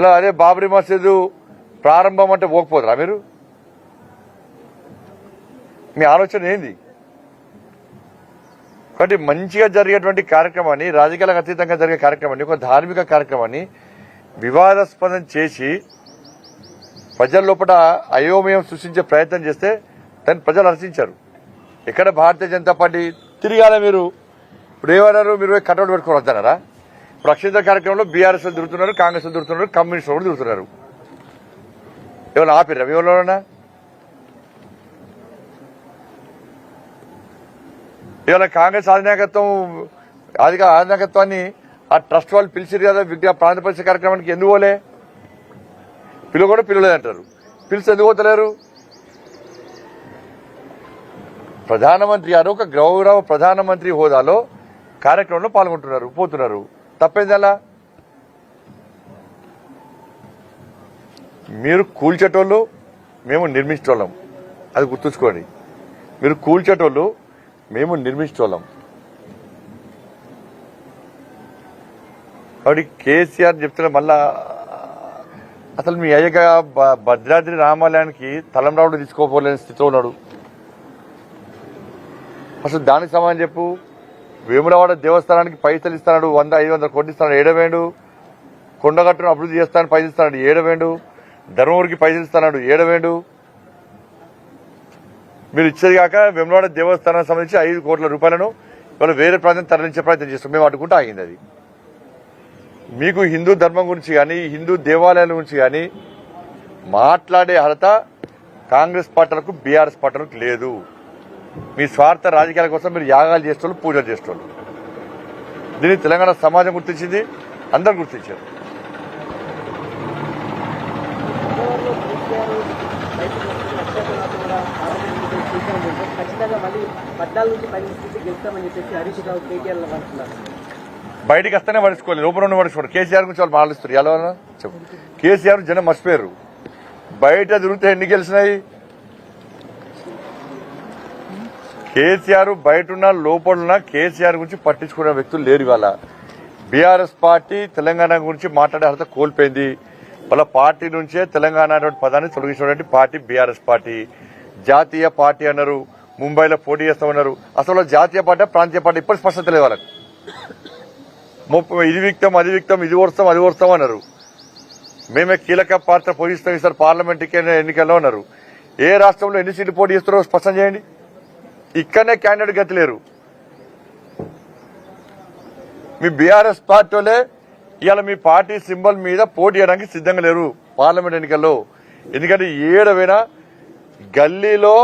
ఇలా అదే బాబరీ మసీదు ప్రారంభం అంటే పోకపోతారా మీరు? మీ ఆలోచన ఏంది? కాబట్టి మంచిగా జరిగేటువంటి కార్యక్రమాన్ని రాజకీయాలకు అతీతంగా జరిగే కార్యక్రమాన్ని ఒక ధార్మిక కార్యక్రమాన్ని వివాదాస్పదం చేసి ప్రజల లోపల అయోమయం సృష్టించే ప్రయత్నం చేస్తే దాన్ని ప్రజలు హర్షించారు. ఇక్కడ భారతీయ జనతా పార్టీ తిరిగాల మీరు? ఇప్పుడు ఏమన్నారు? మీరు కట్అవుట్ పెట్టుకోవద్దు వద్దన్నారా కార్యక్రమంలో బీఆర్ఎస్ తిరుగుతున్నారు కాంగ్రెస్ తిరుగుతున్నారు కమ్యూనిస్ట్ కూడా తిరుగుతున్నారు. ఎవరు ఆపిరా ఎవరైనా ఇవాళ కాంగ్రెస్ అధినాయకత్వం అధిక అధినాయకత్వాన్ని ఆ ట్రస్ట్ వాళ్ళు పిలిచిరు కదా విద్యా ప్రాంతపరిచ కార్యక్రమానికి ఎందుకు పోలే? పిలువ కూడా పిలవలేదంటారు పిలిచి ఎందుకు పోతలేరు? ప్రధానమంత్రి గారు ఒక గౌరవ ప్రధానమంత్రి హోదాలో కార్యక్రమంలో పాల్గొంటున్నారు పోతున్నారు. తప్పేదలా? అలా మీరు కూల్చేటోళ్ళు మేము నిర్మించేటోళ్ళం. అది గుర్తుంచుకోండి. మీరు కూల్చేటోళ్ళు మేము నిర్మించేటోళ్ళం. కాబట్టి కేసీఆర్ చెప్తున్నా మళ్ళా అసలు మీ అయ్యగా భద్రాద్రి రామాలయానికి తలంరావుడు తీసుకోపోలేని స్థితిలో ఉన్నాడు. అసలు దానికి సమాధానం చెప్పు. వేములవాడ దేవస్థానానికి పైసలు ఇస్తాడు వంద ఐదు వందల కోట్లు ఇస్తాడు ఏడవేండు? కొండగట్టును అభివృద్ధి చేస్తాను పైసలు ఇస్తాడు ఏడవేండు? ధర్మవరికి పైసలు ఇస్తాడు ఏడవేండు? మీరు ఇచ్చేది కాక వేములవాడ దేవస్థానానికి సంబంధించి ఐదు కోట్ల రూపాయలను ఇవాళ వేరే ప్రాంతం తరలించే ప్రయత్నం చేస్తాం మేము అడ్డుకుంటూ ఆగింది అది. మీకు హిందూ ధర్మం గురించి కానీ హిందూ దేవాలయాల గురించి కానీ మాట్లాడే అర్హత కాంగ్రెస్ పార్టీలకు బీఆర్ఎస్ పార్టీలకు లేదు. మీ స్వార్థ రాజకీయాల కోసం మీరు యాగాలు చేసేవాళ్ళు పూజలు చేసేవాళ్ళు దీన్ని తెలంగాణ సమాజం గుర్తించింది అందరు గుర్తించారు. బయటకు బయటికి వస్తేనే పడుచుకోవాలి లోపల ఉన్న పడుచుకోవాలి కేసీఆర్ గురించి వాళ్ళు మాట్లాడుస్తారు ఎలా ఉన్నా? చెప్పు. కేసీఆర్ జనం మర్చిపోయారు. బయట తిరిగితే ఎన్ని గెలిచినాయి? కేసీఆర్ బయట ఉన్న లోపల ఉన్న కేసీఆర్ గురించి పట్టించుకునే వ్యక్తులు లేరు ఇవాళ. బీఆర్ఎస్ పార్టీ తెలంగాణ గురించి మాట్లాడే అర్హత కోల్పోయింది. వాళ్ళ పార్టీ నుంచే తెలంగాణ అనేటువంటి పదాన్ని తొలగించినటువంటి party B R S party. జాతీయ పార్టీ అన్నారు ముంబైలో పోటీ చేస్తామన్నారు అసలు జాతీయ పార్టీ ప్రాంతీయ పార్టీ ఇప్పుడు స్పష్టత లేదు వాళ్ళకి. ఇది విక్తం అది విక్తం ఇది వస్తాం అది వస్తాం అన్నారు. మేమే కీలక పాత్ర పోషిస్తాం ఈసారి పార్లమెంట్ ఎన్నికల్లో అన్నారు. ఏ రాష్ట్రంలో ఎన్ని సీట్లు పోటీ చేస్తారో స్పష్టం చేయండి. ఇక్కడనే క్యాండిడేట్ గతి లేరు మీ బీఆర్ఎస్ పార్టీలే ఇవాళ మీ పార్టీ సింబల్ మీద పోటీ చేయడానికి సిద్ధంగా లేరు పార్లమెంట్ ఎన్నికల్లో. ఎందుకంటే ఏడవైనా గల్లీలో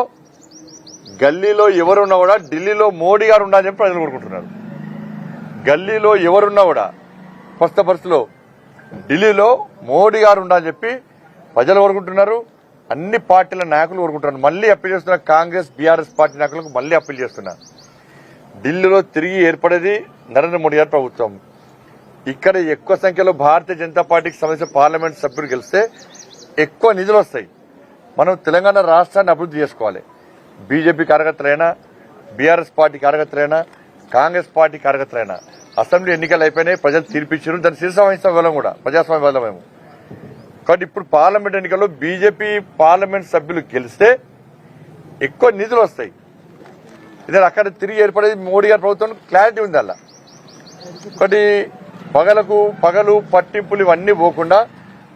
గల్లీలో ఎవరున్నా కూడా ఢిల్లీలో మోడీ గారు ఉండాలని చెప్పి ప్రజలు కోరుకుంటున్నారు. గల్లీలో ఎవరున్నా కూడా ప్రస్తుత పరిస్థితిలో ఢిల్లీలో మోడీ గారు ఉండాలని చెప్పి ప్రజలు కోరుకుంటున్నారు. అన్ని పార్టీల నాయకులు కోరుకుంటున్నారు. మళ్ళీ అప్పీల్ చేస్తున్న కాంగ్రెస్ బీఆర్ఎస్ పార్టీ నాయకులకు మళ్ళీ అప్పీల్ చేస్తున్నా. ఢిల్లీలో తిరిగి ఏర్పడేది నరేంద్ర మోడీ గారి ప్రభుత్వం. ఇక్కడ ఎక్కువ సంఖ్యలో భారతీయ జనతా పార్టీకి సంబంధించిన పార్లమెంట్ సభ్యులు గెలిస్తే ఎక్కువ నిధులు వస్తాయి. మనం తెలంగాణ రాష్ట్రాన్ని అభివృద్ధి చేసుకోవాలి. బీజేపీ కార్యకర్తలైనా బీఆర్ఎస్ పార్టీ కార్యకర్తలైనా కాంగ్రెస్ పార్టీ కార్యకర్తలైనా అసెంబ్లీ ఎన్నికలు అయిపోయినాయి ప్రజలు తీర్పిచ్చారు. దాన్ని శిరస వహిస్తాం వెళ్ళం కూడా ప్రజాస్వామ్య వెళ్ళం మేము. కాబట్టి ఇప్పుడు పార్లమెంట్ ఎన్నికల్లో బీజేపీ పార్లమెంట్ సభ్యులు గెలిస్తే ఎక్కువ నిధులు వస్తాయి. ఇది అక్కడ తిరిగి ఏర్పడేది మోడీ గారి ప్రభుత్వం క్లారిటీ ఉంది అలా. ఒకటి పగలకు పగలు పట్టింపులు ఇవన్నీ పోకుండా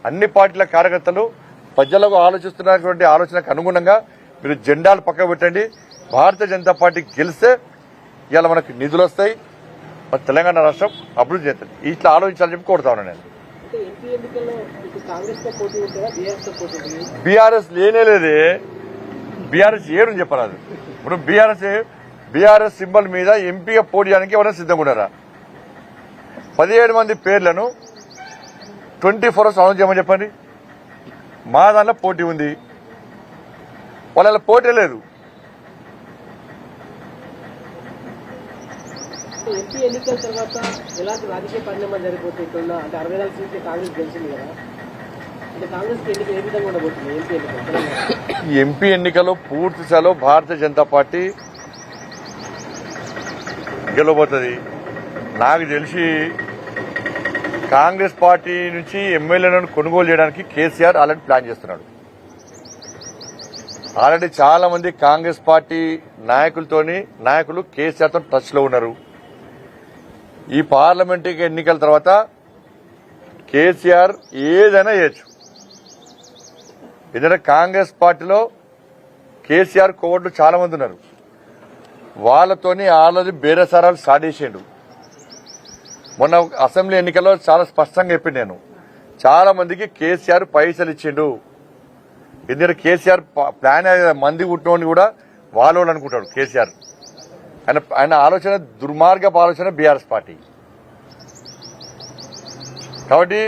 అన్ని పార్టీల కార్యకర్తలు ప్రజలకు ఆలోచిస్తున్నటువంటి ఆలోచనకు అనుగుణంగా మీరు జెండాలు పక్క పెట్టండి. భారతీయ జనతా పార్టీ గెలిస్తే ఇవాళ మనకు నిధులు వస్తాయి. తెలంగాణ రాష్ట్రం అభివృద్ధి చేస్తుంది ఇట్లా ఆలోచించాలని చెప్పి కోరుతా ఉన్నాను నేను. బీఆర్ఎస్ లేనే లేదే. బీఆర్ఎస్ ఏడు చెప్పరాదు ఇప్పుడు బీఆర్ఎస్ బీఆర్ఎస్ సింబల్ మీద ఎంపీగా పోటీ చేయడానికి ఎవరైనా సిద్ధంగా ఉన్నారా? పదిహేడు మంది పేర్లను ట్వంటీ ఫోర్ అవర్స్ అనౌన్స్ చేయమని చెప్పండి. మా దాంట్లో పోటీ ఉంది. వాళ్ళ పోటీ లేదు. ఇప్పుడు ఎంపీ ఎన్నికల తర్వాత ఎలాంటి రాజకీయ పరిణామాలు జరిగిపోతాయి? ఇక్కడ అంటే అరవై నాలుగు సీట్లు కాంగ్రెస్ గెలిచింది కదా. అంటే కాంగ్రెస్ ఎన్నిక ఏ విధంగా ఉండబోతుంది? ఎంపీ ఎన్నికలు ఎంపీ ఎన్నికల్లో పూర్తి స్థాయిలో భారతీయ జనతా పార్టీ గెలవబోతుంది. నాకు తెలిసి కాంగ్రెస్ పార్టీ నుంచి ఎమ్మెల్యేలను కొనుగోలు చేయడానికి K C R already plan చేస్తున్నాడు. ఆల్రెడీ చాలా మంది కాంగ్రెస్ పార్టీ నాయకులతోని నాయకులు కేసీఆర్తో టచ్లో ఉన్నారు. ఈ పార్లమెంటరీ ఎన్నికల తర్వాత కేసీఆర్ ఏదైనా చేయొచ్చు. ఎందుకంటే కాంగ్రెస్ పార్టీలో కేసీఆర్ కోవట్లు చాలా మంది ఉన్నారు. వాళ్ళతోని ఆల్రెడీ బేరసారాలు స్టార్ట్ చేసిండు మొన్న అసెంబ్లీ ఎన్నికల్లో చాలా స్పష్టంగా చెప్పింది నేను చాలా మందికి కేసీఆర్ పైసలు ఇచ్చిండు. ఎందుకంటే కేసీఆర్ ప్లాన్ మంది కుట్టినోని కూడా వాళ్ళు అనుకుంటాడు కేసీఆర్. ఆయన ఆయన ఆలోచన దుర్మార్గపు ఆలోచన బీఆర్ఎస్ పార్టీ. కాబట్టి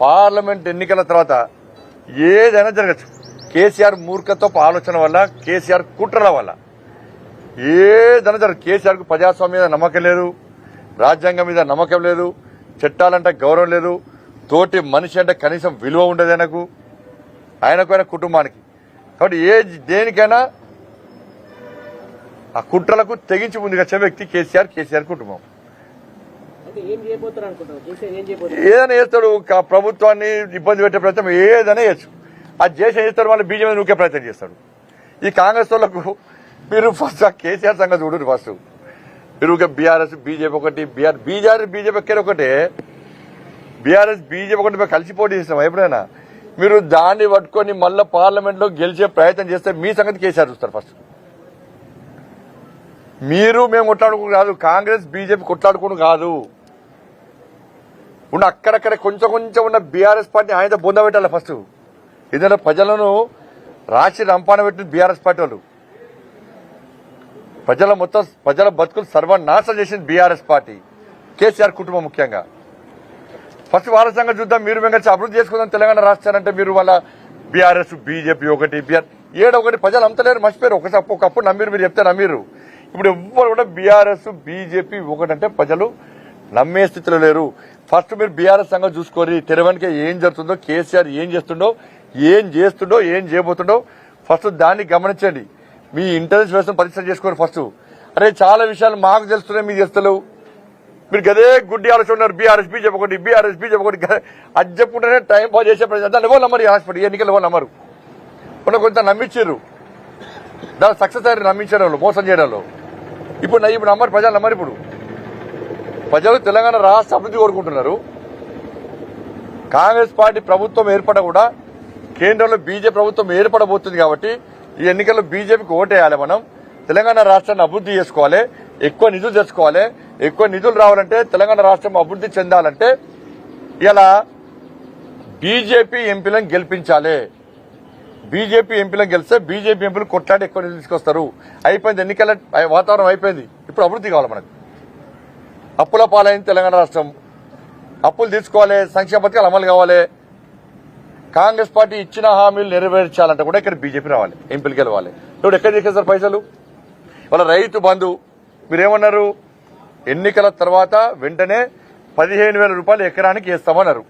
పార్లమెంట్ ఎన్నికల తర్వాత ఏదైనా జరగచ్చు. కేసీఆర్ మూర్ఖత్వపు ఆలోచన వల్ల కేసీఆర్ కుట్రల వల్ల. ఏదైనా జరగదు కేసీఆర్కు ప్రజాస్వామ్యం మీద నమ్మకం లేదు రాజ్యాంగం మీద నమ్మకం లేదు చట్టాలంటే గౌరవం లేదు తోటి మనిషి అంటే కనీసం విలువ ఉండదు ఆయనకు. ఆయనకు ఆయన కుటుంబానికి. కాబట్టి ఏ దేనికైనా ఆ కుట్రలకు తెగించి ముందుకు వచ్చే వ్యక్తి కేసీఆర్ కేసీఆర్ కుటుంబం. ఏదైనా చేస్తాడు ప్రభుత్వాన్ని ఇబ్బంది పెట్టే ప్రయత్నం ఏదైనా చేయొచ్చు. అది చేసి చేస్తాడు వాళ్ళు బీజేపీ నూకే ప్రయత్నం చేస్తాడు. ఈ కాంగ్రెస్ వాళ్ళకు మీరు ఫస్ట్ ఆ కేసీఆర్ సంగతి చూడండి ఫస్ట్. మీరు B R S B J P ఒకటి B R B J P B J P ఎక్కడ ఒకటే. బీఆర్ఎస్ బీజేపీ ఒకటి మేము కలిసి పోటీ చేసినాం ఎప్పుడైనా? మీరు దాన్ని పట్టుకొని మళ్ళీ పార్లమెంట్లో గెలిచే ప్రయత్నం చేస్తే మీ సంగతి కేసీఆర్ చూస్తారు ఫస్ట్. మీరు మేము కొట్లాడుకుని కాదు కాంగ్రెస్ బీజేపీ కొట్లాడుకుని కాదు. ఉన్న అక్కడక్కడ కొంచెం కొంచెం ఉన్న బీఆర్ఎస్ పార్టీ ఆయనతో బొంద పెట్టాలి ఫస్ట్. ఎందుకంటే ప్రజలను రాసి రంపాన పెట్టిన బీఆర్ఎస్ పార్టీ వాళ్ళు. ప్రజల మొత్తం ప్రజల బతుకులు సర్వనాశనం చేసింది బీఆర్ఎస్ పార్టీ. కేసీఆర్ కుటుంబం ముఖ్యంగా. ఫస్ట్ వారసంగా చూద్దాం మీరు మేము కలిసి అభివృద్ధి చేసుకుందాం తెలంగాణ రాష్ట్రాలంటే మీరు వాళ్ళ B R S B J P ఒకటి బీఆర్ ఏడొకటి ఒకటి ప్రజలు అంతలేరు మర్చిపోయారు. ఒకసారి ఒకప్పుడు నమ్మిరు మీరు చెప్తే నమ్మిరు. ఇప్పుడు ఎవ్వరు కూడా బీఆర్ఎస్ బీజేపీ ఒకటంటే ప్రజలు నమ్మే స్థితిలో లేరు. ఫస్ట్ మీరు బీఆర్ఎస్ సంఘం చూసుకోరి తెరవెనక ఏం జరుగుతుందో కేసీఆర్ ఏం చేస్తుండో ఏం చేస్తుండో ఏం చేయబోతుండో ఫస్ట్ దాన్ని గమనించండి. మీ ఇంటెలిజెన్స్ వ్యవస్థను పరీక్ష చేసుకోరు ఫస్ట్ అరే చాలా విషయాలు మాకు తెలుస్తున్నాయి మీకు తెలుస్తలేవు. మీరు గదే గుడ్డి ఆలోచన ఉన్నారు B R S B J P ఒకటి B R S B J P ఒకటి. గ- అది చెప్పుకుంటేనే టైం పాస్ చేసే ప్రజలు. దాన్ని ఎవరు నమ్మరు ఈ హాస్పిటల్ ఎన్నికలు ఎవరు నమ్మరు? కొంత నమ్మించారు. దాని సక్సెస్ అయ్యారు నమ్మించారు వాళ్ళు మోసం చేయడంలో. ఇప్పుడు నా- ఇప్పుడు నమ్మరు ప్రజలు నమ్మరు ఇప్పుడు. ప్రజలు తెలంగాణ రాష్ట్ర అభివృద్ధి కోరుకుంటున్నారు. కాంగ్రెస్ పార్టీ ప్రభుత్వం ఏర్పడ కూడా కేంద్రంలో బీజేపీ ప్రభుత్వం ఏర్పడబోతుంది కాబట్టి ఈ ఎన్నికల్లో బీజేపీకి ఓటేయాలి మనం. తెలంగాణ రాష్ట్రాన్ని అభివృద్ధి చేసుకోవాలి. ఎక్కువ నిధులు తెచ్చుకోవాలి. ఎక్కువ నిధులు రావాలంటే తెలంగాణ రాష్ట్రం అభివృద్ధి చెందాలంటే ఇలా బీజేపీ ఎంపీలను గెలిపించాలి. బీజేపీ ఎంపీలను గెలిస్తే బీజేపీ ఎంపీలు కొట్లాడి ఎక్కువ తీసుకొస్తారు. అయిపోయింది ఎన్నికల వాతావరణం అయిపోయింది. ఇప్పుడు అభివృద్ధి కావాలి మనకు. అప్పుల పాలైంది తెలంగాణ రాష్ట్రం. అప్పులు తీసుకోవాలి సంక్షేమ పథకాలు అమలు కావాలి. కాంగ్రెస్ పార్టీ ఇచ్చిన హామీలు నెరవేర్చాలంటే కూడా ఇక్కడ బీజేపీ రావాలి ఎంపీలు గెలవాలి. ఇప్పుడు ఎక్కడ తీసుకెళ్తారు పైసలు? వాళ్ళ రైతు బంధు. మీరేమన్నారు? ఎన్నికల తర్వాత వెంటనే పదిహేను వేల రూపాయలు ఎకరానికి వేస్తామన్నారు.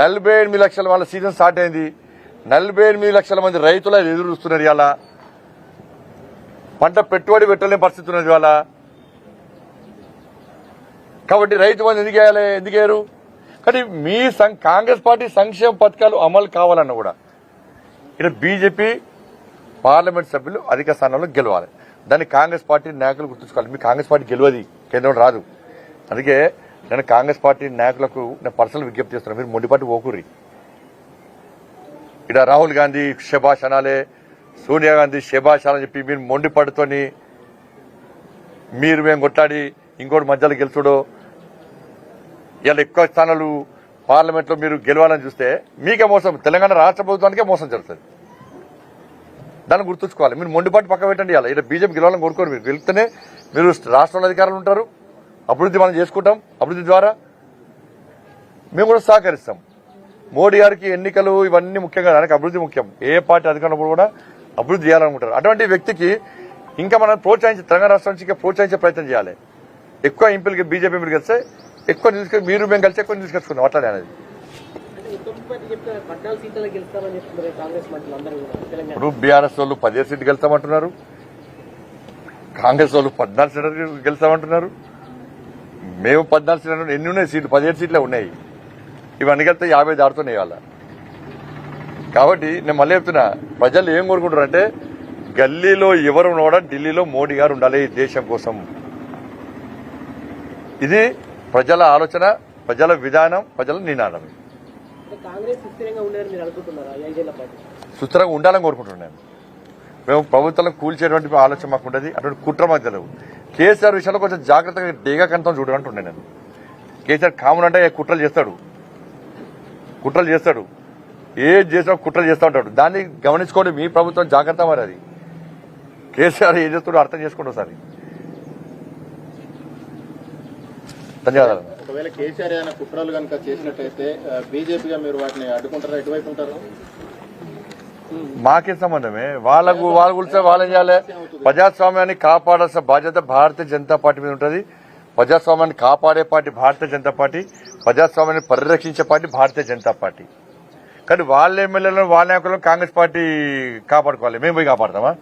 నలభై ఎనిమిది లక్షల వాళ్ళ సీజన్ స్టార్ట్ అయింది. నలభై ఎనిమిది లక్షల మంది రైతులు ఎదురు చూస్తున్నారు ఇవాళ. పంట పెట్టుబడి పెట్టలేని పరిస్థితి ఉన్నది ఇవాళ. కాబట్టి రైతు మంది ఎందుకు వేయాలి ఎందుకు వేయరు కానీ మీ సం- కాంగ్రెస్ పార్టీ సంక్షేమ పథకాలు అమలు కావాలన్న కూడా ఇక్కడ బీజేపీ పార్లమెంట్ సభ్యులు అధిక స్థానంలో గెలవాలి. దాన్ని కాంగ్రెస్ పార్టీ నాయకులు గుర్తుంచుకోవాలి. మీ కాంగ్రెస్ పార్టీ గెలవది కేంద్రం రాదు. అందుకే నేను కాంగ్రెస్ పార్టీ నాయకులకు నేను పర్సనల్ విజ్ఞప్తి చేస్తున్నాను మీరు మొండిపాటి ఓకూరి ఇక్కడ రాహుల్ గాంధీ శభాష్ అనాలే సోనియా గాంధీ శభాష్ అని చెప్పి మీరు మొండిపడుతోని మీరు మేము కొట్లాడి ఇంకోటి మధ్యలో గెలుచుడు ఇలా ఎక్కువ స్థానాలు పార్లమెంట్లో మీరు గెలవాలని చూస్తే మీకే మోసం తెలంగాణ రాష్ట్ర ప్రభుత్వానికే మోసం జరుగుతుంది. దాన్ని గుర్తుంచుకోవాలి. మీరు మొండిపాటు పక్క పెట్టండి ఇలా ఇలా బీజేపీ గెలవాలని కోరుకోరు మీరు. గెలిస్తేనే మీరు రాష్ట్రంలో అధికారులు ఉంటారు అభివృద్ధి మనం చేసుకుంటాం అభివృద్ధి ద్వారా మేము కూడా సహకరిస్తాం. మోడీ గారికి ఎన్నికలు ఇవన్నీ ముఖ్యంగా దానికి అభివృద్ధి ముఖ్యం. ఏ పార్టీ అధికారంలో కూడా అభివృద్ధి చేయాలనుకుంటారు. అటువంటి వ్యక్తికి ఇంకా మనం ప్రోత్సహించి తెలంగాణ రాష్ట్రం నుంచి ప్రోత్సహించే ప్రయత్నం చేయాలి. ఎక్కువ ఎంపీలకి బీజేపీ ఎంపీలు కలిస్తే ఎక్కువ తీసుకొని మీరు మేము కలిసి ఎక్కువ తీసుకొచ్చుకుందాం అట్లానే అనేది. ఇప్పుడు బీఆర్ఎస్ వాళ్ళు పదిహేను సీట్లు గెలుస్తామంటున్నారు. కాంగ్రెస్ వాళ్ళు పద్నాలుగు సీట్లు గెలుస్తామంటున్నారు. మేము పద్నాలుగు సీట్లు ఎన్ని ఉన్నాయి సీట్లు? పదిహేడు సీట్లే ఉన్నాయి. ఇవన్నీ కలిపితే యాభై దాడుతున్నాయి ఇవాళ కాబట్టి నేను మళ్ళీ చెప్తున్నా ప్రజలు ఏం కోరుకుంటారు అంటే గల్లీలో ఎవరు కూడా ఢిల్లీలో మోడీ గారు ఉండాలి ఈ దేశం కోసం. ఇది ప్రజల ఆలోచన ప్రజల విధానం ప్రజల నినాదం సుస్థిరంగా ఉండాలని కోరుకుంటున్నాను మేము ప్రభుత్వం కూల్చేటువంటి ఆలోచన మాకు ఉండదు అటువంటి కుట్ర మాకు తెలియదు కేసీఆర్ విషయంలో కొంచెం జాగ్రత్తగా డేగా కనతం చూడాలంటుండే నేను. కేసీఆర్ కామన్ అంటే కుట్రలు చేస్తాడు? కుట్రలు చేస్తాడు. ఏది చేసినా కుట్రలు చేస్తూ ఉంటాడు. దాన్ని గమనించుకోండి మీ ప్రభుత్వం జాగ్రత్త మరి అది కేసీఆర్ ఏం చేస్తాడో అర్థం చేసుకోండి ఒకసారి. ధన్యవాదాలు. ఒకవేళ కేసీఆర్ ఏమైనా కుట్రలు కనుక చేసినట్టయితే బీజేపీగా మీరు వాటిని అడ్డుకుంటారా ఎటువైపు ఉంటారు? మాకే సంబంధమే? వాళ్ళకు వాళ్ళ గురించి వాళ్ళు ఏం చేయాలి? ప్రజాస్వామ్యాన్ని కాపాడాల్సిన బాధ్యత భారతీయ జనతా పార్టీ మీద ఉంటుంది. ప్రజాస్వామ్యాన్ని కాపాడే పార్టీ భారతీయ జనతా పార్టీ. ప్రజాస్వామ్యాన్ని పరిరక్షించే పార్టీ భారతీయ జనతా పార్టీ. కానీ వాళ్ళ ఎమ్మెల్యేలను వాళ్ళ నాయకులను కాంగ్రెస్ పార్టీ కాపాడుకోవాలి. మేము పోయి కాపాడతామా?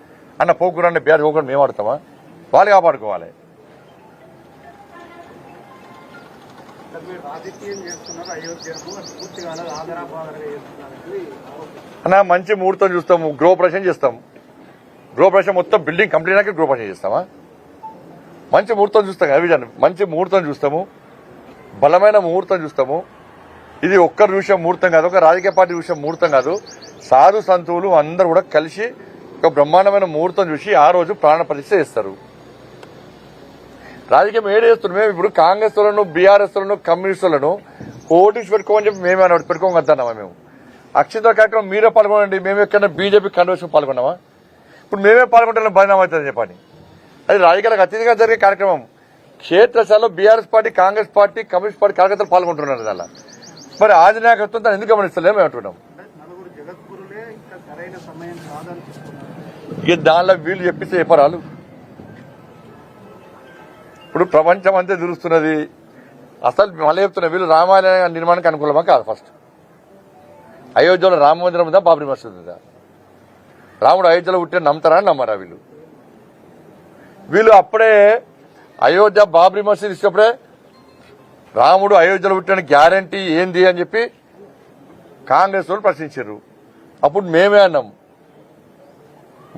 అన్న పోకురాన్ని అన్న పోకుండా మేము ఆడతామా? వాళ్ళు కాపాడుకోవాలి. అన్న మంచి ముహూర్తం చూస్తాము గృహప్రవేశం చేస్తాం. గృహప్రవేశం మొత్తం బిల్డింగ్ కంప్లీట్ అయినాక గృహప్రవేశం చేస్తామా? మంచి ముహూర్తం చూస్తాం కదా మంచి ముహూర్తం చూస్తాము. బలమైన ముహూర్తం చూస్తాము. ఇది ఒక్కరు చూసే ముహూర్తం కాదు ఒక రాజకీయ పార్టీ చూసే ముహూర్తం కాదు. సాధు సంతువులు అందరూ కూడా కలిసి ఒక బ్రహ్మాండమైన ముహూర్తం చూసి ఆ రోజు ప్రాణ ప్రతిష్ఠ చేస్తారు. రాజకీయం ఏడు చేస్తున్నారు మేము? ఇప్పుడు కాంగ్రెస్ వాళ్ళను బీఆర్ఎస్లను కమ్యూనిస్టులను ఓటింగ్స్ పెట్టుకోమని చెప్పి మేమే అన్నట్టు పెట్టుకోగలుగుతున్నామా మేము? అక్షిత కార్యక్రమం మీరే పాల్గొనండి మేము ఎక్కడ బీజేపీ కన్వెన్షన్ పాల్గొన్నామా? ఇప్పుడు మేమే పాల్గొంటే బలినామవుతుందని చెప్పండి. అది రాజకీయాలకు అతిథిగా జరిగే కార్యక్రమం. క్షేత్రస్థాయిలో B R S party Congress party communist party కార్యకర్తలు పాల్గొంటున్నారు దానిలో. మరి ఆధినాయకత్వం దాన్ని ఎందుకు గమనిస్తలేము మేము అంటున్నాం. ఇక దానిలో వీళ్ళు చెప్పిస్తే చెప్పరాలు ఇప్పుడు ప్రపంచం అంతా తెలుస్తున్నది అసలు మళ్ళీ చెప్తున్నా వీళ్ళు రామాలయ నిర్మాణానికి అనుకూలమా కాదు ఫస్ట్ అయోధ్యలో రామ మందిరం ఉందా బాబరి మసీద్ ఉందా? రాముడు అయోధ్యలో పుట్టిన నమ్ముతారా నమ్మరా వీళ్ళు? వీళ్ళు అప్పుడే అయోధ్య బాబ్రీ మసీద్ ఇచ్చినప్పుడే రాముడు అయోధ్యలో పుట్టిన గ్యారంటీ ఏంది అని చెప్పి కాంగ్రెస్ వాళ్ళు ప్రశ్నించారు. అప్పుడు మేమే అన్నాం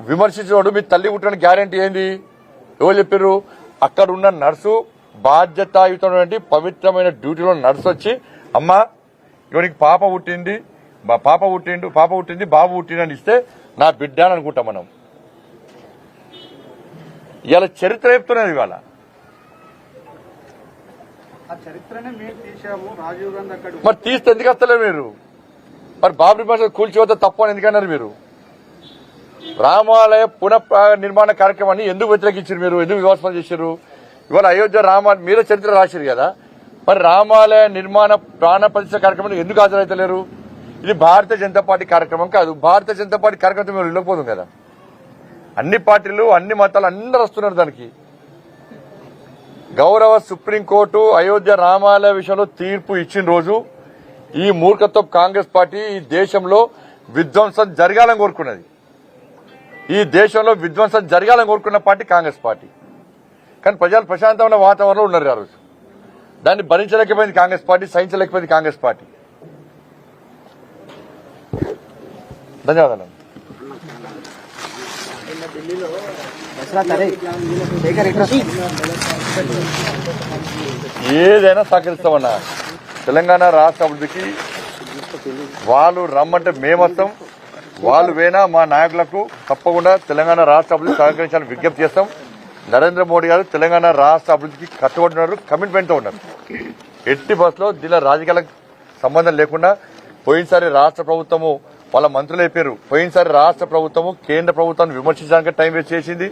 విమర్శించినోడు మీ తల్లి పుట్టిన గ్యారంటీ ఏంది? ఎవరు చెప్పారు అక్కడ ఉన్న నర్సు బాధ్యతాయుతమైనటువంటి పవిత్రమైన డ్యూటీలో నర్సు వచ్చి అమ్మ ఇవనికి పాప పుట్టింది పాప పుట్టిండు పాప పుట్టింది బాబు పుట్టిండు అని ఇస్తే నా బిడ్డ అని అనుకుంటాం మనం. ఇవాళ చరిత్ర చెప్తున్నది ఇవాళ ఆ చరిత్రనే మేము తీసాము రాజీవ్ గాంధీ అక్కడ మరి తీస్తే ఎందుకు వస్తలేరు మీరు? మరి బాబ్రీ మసీద్ కూల్చివద్ద తప్పు అని ఎందుకన్నారు మీరు? రామాలయ పునః నిర్మాణ కార్యక్రమాన్ని ఎందుకు వ్యతిరేకించారు మీరు? ఎందుకు విమర్శన చేశారు? ఇవాళ అయోధ్య రామ మీరే చరిత్ర రాశారు కదా. మరి రామాలయ నిర్మాణ ప్రాణ ప్రతిష్ట కార్యక్రమం ఎందుకు హాజరైతలేరు? ఇది భారతీయ జనతా పార్టీ కార్యక్రమం కాదు. భారతీయ జనతా పార్టీ కార్యక్రమం మీరు వెళ్ళకపోదు కదా. అన్ని పార్టీలు అన్ని మతాలు అందరూ వస్తున్నారు దానికి. గౌరవ సుప్రీంకోర్టు అయోధ్య రామాలయ విషయంలో తీర్పు ఇచ్చిన రోజు ఈ మూర్ఖత్వం కాంగ్రెస్ పార్టీ ఈ దేశంలో విధ్వంసం జరగాలని కోరుకున్నది. ఈ దేశంలో విధ్వంసం జరగాలని కోరుకున్న పార్టీ కాంగ్రెస్ పార్టీ. కానీ ప్రజలు ప్రశాంతమైన వాతావరణంలో ఉన్నారు ఆ రోజు. దాన్ని భరించలేకపోయింది కాంగ్రెస్ పార్టీ సహించలేకపోయింది కాంగ్రెస్ పార్టీ. ధన్యవాదాలు. ఏదైనా సహకరిస్తామన్నా. తెలంగాణ రాష్ట్ర అభివృద్ధికి వాళ్ళు రమ్మంటే మేము వస్తాం. వాళ్ళు వేనా మా నాయకులకు తప్పకుండా తెలంగాణ రాష్ట్ర అభివృద్ధి సహకరించాలని విజ్ఞప్తి చేస్తాం. నరేంద్ర మోడీ గారు తెలంగాణ రాష్ట్ర అభివృద్ధికి కట్టుబడి కమిట్మెంట్తో ఉన్నారు. ఎట్టి బస్సులో దీనిలో రాజకీయాలకు సంబంధం లేకుండా పోయినసారి రాష్ట్ర ప్రభుత్వము వాళ్ళ మంత్రులు అయిపోయారు పోయినసారి రాష్ట్ర ప్రభుత్వము కేంద్ర ప్రభుత్వాన్ని విమర్శించడానికి టైం వేస్ట్ చేసింది.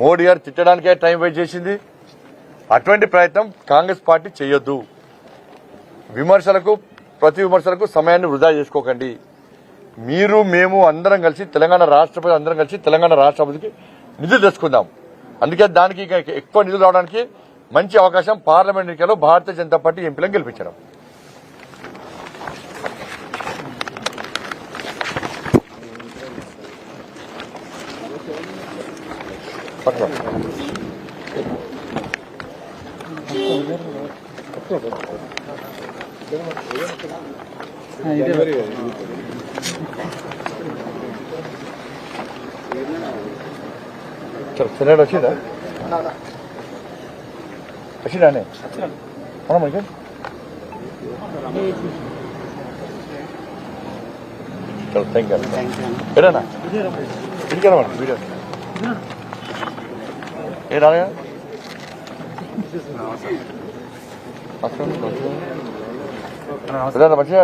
మోడీ గారు తిట్టడానికే టైం వేస్ట్ చేసింది. అటువంటి ప్రయత్నం కాంగ్రెస్ పార్టీ చేయొద్దు. విమర్శలకు ప్రతి విమర్శలకు సమయాన్ని వృధా చేసుకోకండి. మీరు మేము అందరం కలిసి తెలంగాణ రాష్ట్రపతి అందరం కలిసి తెలంగాణ రాష్ట్రపతికి నిధులు తెచ్చుకుందాం. అందుకే దానికి ఎక్కువ నిధులు రావడానికి మంచి అవకాశం పార్లమెంట్ ఎన్నికల్లో భారతీయ జనతా పార్టీ ఎంపీలను గెలిపించడం. 바꿔. 아, 이대로. 저, 전화로 치다. 하시라네. 하나 먹을게. 저, 땡겨. 그러나. 이리 가라 말이야. 이리 가라. ఏ రాలే మంచిగా